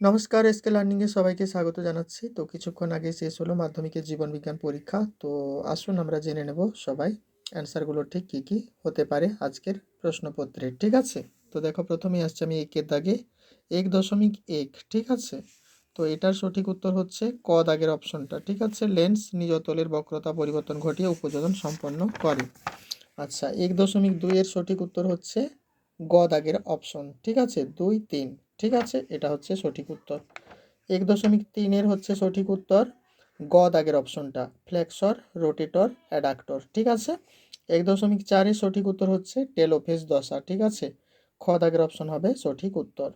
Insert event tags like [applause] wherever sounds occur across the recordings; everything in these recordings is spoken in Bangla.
নমস্কার এসকে লার্নিংয়ে সবাইকে স্বাগত জানাচ্ছি। তো কিছুক্ষণ আগে শেষ হলো মাধ্যমিকের জীবন বিজ্ঞান পরীক্ষা। তো আসুন আমরা জেনে নেব সবাই অ্যান্সারগুলো ঠিক কী কী হতে পারে আজকের প্রশ্নপত্রের ঠিক আছে? তো দেখো, প্রথমেই আসছে আমি একের দাগে এক দশমিক এক, ঠিক আছে? তো এটার সঠিক উত্তর হচ্ছে ক দাগের অপশনটা, ঠিক আছে? লেন্স নিজতলের বক্রতা পরিবর্তন ঘটিয়ে উপযোজন সম্পন্ন করে। আচ্ছা এক দশমিক দুইয়ের সঠিক উত্তর হচ্ছে গ দাগের অপশন, ঠিক আছে? দুই, তিন। ঠিক আছে? এটা হচ্ছে সঠিক উত্তর। এক দশমিক তিনের হচ্ছে সঠিক উত্তর। গ দাগের অপশনটা, ফ্লেক্সর, রোটেটর, অ্যাডাক্টর, ঠিক আছে? এক দশমিক চারের সঠিক উত্তর হচ্ছে টেলোফেজ দশা, ঠিক আছে? খ দাগের অপশন হবে সঠিক উত্তর।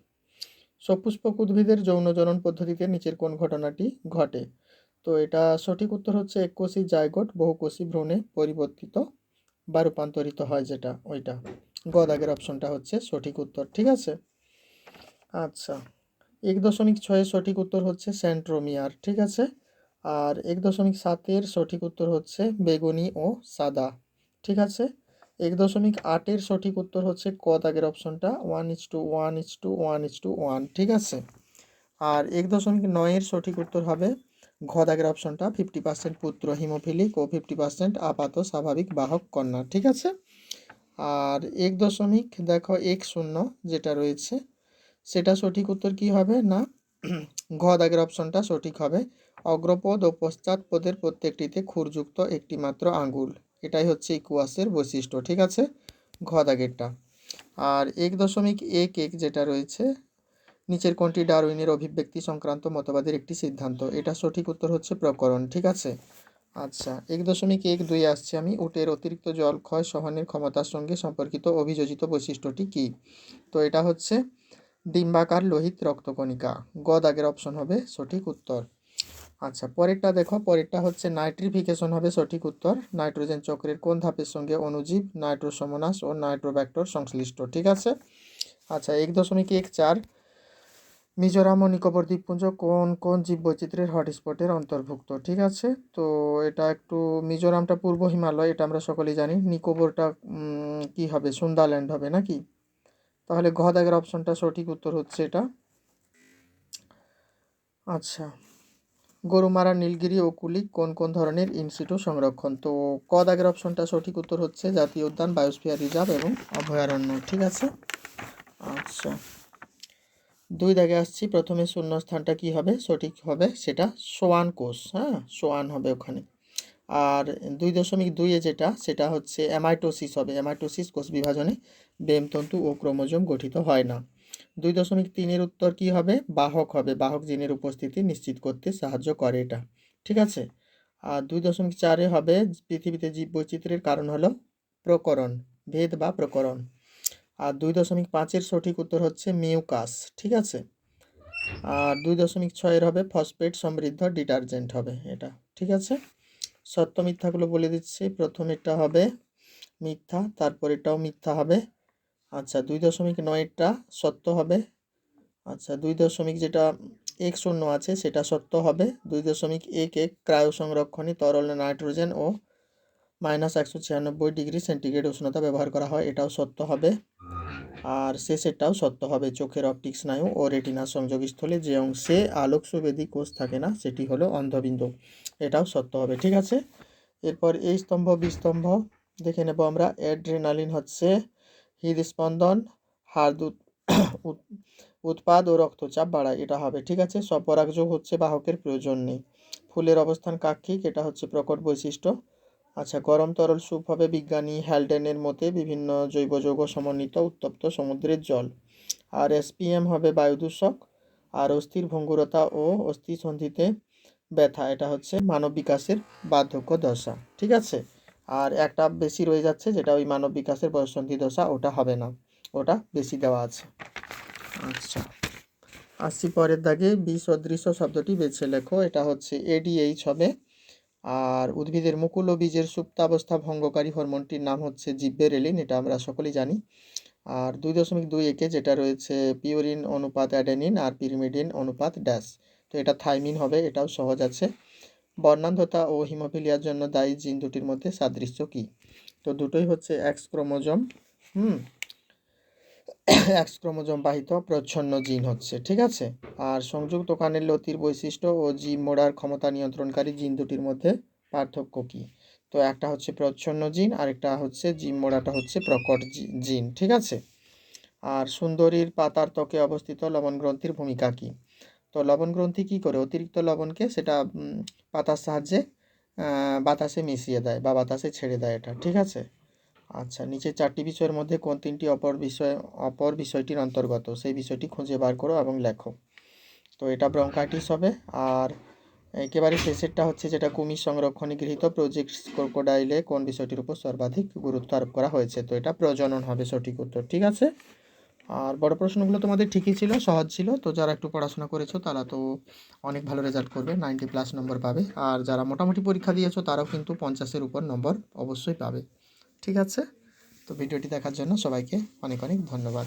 সপুষ্পক উদ্ভিদের যৌনজনন পদ্ধতিতে নিচের কোন ঘটনাটি ঘটে? তো এটা সঠিক উত্তর হচ্ছে এককোষী জায়গোট বহুকোষী ভ্রূণে পরিবর্তিত বা রূপান্তরিত হয় যেটা, ওইটা। গ দাগের অপশনটা হচ্ছে সঠিক উত্তর, ঠিক আছে? আচ্ছা। এক দশমিক ছয়ের সঠিক উত্তর হচ্ছে সেন্ট্রোমিয়ার, ঠিক আছে? আর এক দশমিক সাতের সঠিক উত্তর হচ্ছে বেগুনি ও সাদা, ঠিক আছে? এক দশমিক আটের সঠিক উত্তর হচ্ছে ক দাগের অপশনটা one inch two one inch two one inch two one ঠিক আছে? আর এক দশমিক নয়ের সঠিক উত্তর হবে ঘ দাগের অপশনটা ফিফটি পার্সেন্ট পুত্র হিমোফিলিক ও ফিফটি পার্সেন্ট আপাত স্বাভাবিক বাহক কন্যা, ঠিক আছে? আর এক দশমিক, দেখো, এক শূন্য যেটা রয়েছে সেটা সঠিক উত্তর কি হবে? না। [clears throat] ঘ দাগের অপশনটা সঠিক হবে। অগ্রপদ ও পশ্চাৎপদের প্রত্যেকটিতে খুরযুক্ত একটি মাত্র আঙ্গুল। এটাই হচ্ছে ইকুয়াসের বৈশিষ্ট্য, ঠিক আছে? ঘ দাগেরটা। আর এক দশমিক এক এক যেটা রয়েছে, নিচের কোনটি ডারউইনের অভিব্যক্তি সংক্রান্ত মতবাদের একটি সিদ্ধান্ত। এটা সঠিক উত্তর হচ্ছে প্রকরণ, ঠিক আছে? আচ্ছা এক দশমিক এক দুই আসছে আমি। উটের অতিরিক্ত জল ক্ষয় সহনের ক্ষমতার সঙ্গে সম্পর্কিত অভিযোজিত বৈশিষ্ট্যটি কী? তো এটা হচ্ছে ডিম্বাকার লোহিত রক্তকণিকা। গ দাগের অপশন হবে সঠিক উত্তর। আচ্ছা পরেরটা দেখো, পরেরটা হচ্ছে নাইট্রিফিকেশন হবে সঠিক উত্তর। নাইট্রোজেন চক্রের কোন ধাপের সঙ্গে অণুজীব নাইট্রোসমোনাস ও নাইট্রোব্যাক্টর সংশ্লিষ্ট, ঠিক আছে? আচ্ছা এক দশমিক এক চার। মিজোরাম ও নিকোবর দ্বীপপুঞ্জ কোন কোন জীববৈচিত্র্যের হটস্পটের অন্তর্ভুক্ত, ঠিক আছে? তো এটা একটু মিজোরামটা পূর্ব হিমালয়, এটা আমরা সকলেই জানি। নিকোবরটা কি হবে? সুন্দাল্যান্ড হবে নাকি? তাহলে ঘ দাগের অপশনটা সঠিক উত্তর হচ্ছে এটা। আচ্ছা গরুমারা নীলগিরি, ও কুলিক কোন কোন ধরনের ইনস্টিটিউ সংরক্ষণ? তো ক দাগের অপশনটা সঠিক উত্তর হচ্ছে জাতীয় উদ্যান, বায়োস্ফিয়ার রিজার্ভ এবং অভয়ারণ্য, ঠিক আছে? আচ্ছা দুই দাগে আসছি, প্রথমে শূন্য স্থানটা কি হবে? সঠিক হবে সেটা সোয়ান কোষ হ্যাঁ? সোয়ান হবে ওখানে। আর দুই দশমিক দুইয়ে যেটা, সেটা হচ্ছে অ্যামাইটোসিস হবে। অ্যামাইটোসিস কোষ বিভাজনে বেমতন্তু ও ক্রোমোজোম গঠিত হয় না। দুই দশমিক তিনের উত্তর কি হবে? বাহক হবে। বাহক জিনের উপস্থিতি নিশ্চিত করতে সাহায্য করে এটা। ঠিক আছে? আর দুই দশমিক চারে হবে, পৃথিবীতে জীব বৈচিত্র্যের কারণ হলো প্রকরণ, ভেদ বা প্রকরণ। আর দুই দশমিক পাঁচের সঠিক উত্তর হচ্ছে মিউকাস। ঠিক আছে? আর দুই দশমিক ছয়ের হবে, ফসফেট সমৃদ্ধ ডিটারজেন্ট হবে এটা। ঠিক আছে? সত্য মিথ্যাগুলো বলে দিচ্ছি। প্রথমেরটা হবে মিথ্যা তারপর এটাও মিথ্যা হবে। আচ্ছা দুই দশমিক নয়টা সত্য হবে। আচ্ছা দুই দশমিক যেটা এক শূন্য আছে সেটা সত্য হবে। দুই দশমিক এক এক ক্রায়ো সংরক্ষণে তরল নাইট্রোজেন ও মাইনাস একশো ছিয়ানব্বই ডিগ্রি সেন্টিগ্রেড উষ্ণতা ব্যবহার করা হয়, এটাও সত্য হবে। আর সে শেষেরটাও সত্য হবে। চোখের অপটিক স্নায়ু ও রেটিনা সংযোগস্থলে যে অংশে আলোক সুবেদী কোষ থাকে না, সেটি হলো অন্ধবিন্দু। এটাও সত্য হবে, ঠিক আছে? এরপর এই স্তম্ভ, বিস্তম্ভ, দেখে নেব আমরা। অ্যাড্রেনালিন হচ্ছে হৃদস্পন্দন, হাড় উৎপাদ ও রক্তচাপ বাড়ায়, এটা হবে, ঠিক আছে? স্বপরাগযোগ হচ্ছে বাহকের প্রয়োজন নেই। ফুলের অবস্থান কাক্ষিক এটা হচ্ছে প্রকট বৈশিষ্ট্য। আচ্ছা গরম তরল স্যুপ হবে বিজ্ঞানী হ্যালডেনের মতে বিভিন্ন জৈব যৌগ সমন্বিত উত্তপ্ত সমুদ্রের জল। আর এসপিএম হবে বায়ুদূষক। আর অস্থির ভঙ্গুরতা ও অস্থি সন্ধিতে ব্যথা, এটা হচ্ছে মানব বিকাশের বার্ধক্য দশা। ঠিক আছে? আর একটা বেশি রয়ে যাচ্ছে, যেটা ওই মানব বিকাশের বয়সন্ধি দশা, ওটা হবে না। ওটা বেশি দেওয়া আছে। আচ্ছা আসছি পরের দাগে। বি সদৃশ শব্দটি বেছে লেখো। এটা হচ্ছে এডিএইচ হবে আর উদ্ভিদের মুকুল ও বীজের সুপ্তাবস্থা ভঙ্গকারী হরমোনটির নাম হচ্ছে জিব্বেরেলিন, এটা আমরা সকলেই জানি। আর দুই দশমিক দুই একে যেটা রয়েছে পিওরিন অনুপাত অ্যাডেনিন আর পিরিমিডিন অনুপাত ড্যাশ। তো এটা থাইমিন হবে, এটাও সহজ আছে। বর্ণান্ধতা ও হিমোফিলিয়ার জন্য দায়ী জিন দুটির মধ্যে সাদৃশ্য কী? তো দুটোই হচ্ছে X chromosome, hmm? [coughs] X chromosome বাহিত প্রচ্ছন্ন জিন হচ্ছে, ঠিক আছে? আর সংযুক্ত কানের লতির বৈশিষ্ট্য ও জিম মোড়ার ক্ষমতা নিয়ন্ত্রণকারী জিন দুটির মধ্যে পার্থক্য কী? তো একটা হচ্ছে প্রচ্ছন্ন জিন, আরেকটা হচ্ছে জিম মোড়াটা হচ্ছে প্রকট জিন, ঠিক আছে? আর সুন্দরীর পাতার ত্বকে অবস্থিত লবণ গ্রন্থির ভূমিকা কী? তো লবণ গ্রন্থি কী করে? অতিরিক্ত লবণকে সেটা পাতার সাহায্যে বাতাসে মিশিয়ে দেয় বা বাতাসে ছেড়ে দেয় এটা, ঠিক আছে? আচ্ছা নিচে চারটি বিষয়ের মধ্যে কোন তিনটি অপর বিষয়, অপর বিষয়টির অন্তর্গত? সেই বিষয়টি খুঁজে বার করো এবং লেখো। তো এটা ব্রঙ্কাইটিস হবে। আর একেবারে শেষেরটা হচ্ছে যেটা কুমির সংরক্ষণে গৃহীত প্রজেক্ট ক্রোকোডাইলে কোন বিষয়টির উপর সর্বাধিক গুরুত্ব আরোপ করা হয়েছে? তো এটা প্রজনন হবে সঠিক উত্তর। ঠিক আছে? আর বড় প্রশ্নগুলো তোমাদের ঠিকই ছিল, সহজ ছিল। তো যারা একটু পড়াশোনা করেছ, তারা তো অনেক ভালো রেজাল্ট করবে, নাইনটি প্লাস নম্বর পাবে। আর যারা মোটামুটি পরীক্ষা দিয়েছ, তারাও কিন্তু পঞ্চাশের উপর নম্বর অবশ্যই পাবে। ঠিক আছে? তো ভিডিওটি দেখার জন্য সবাইকে অনেক অনেক ধন্যবাদ।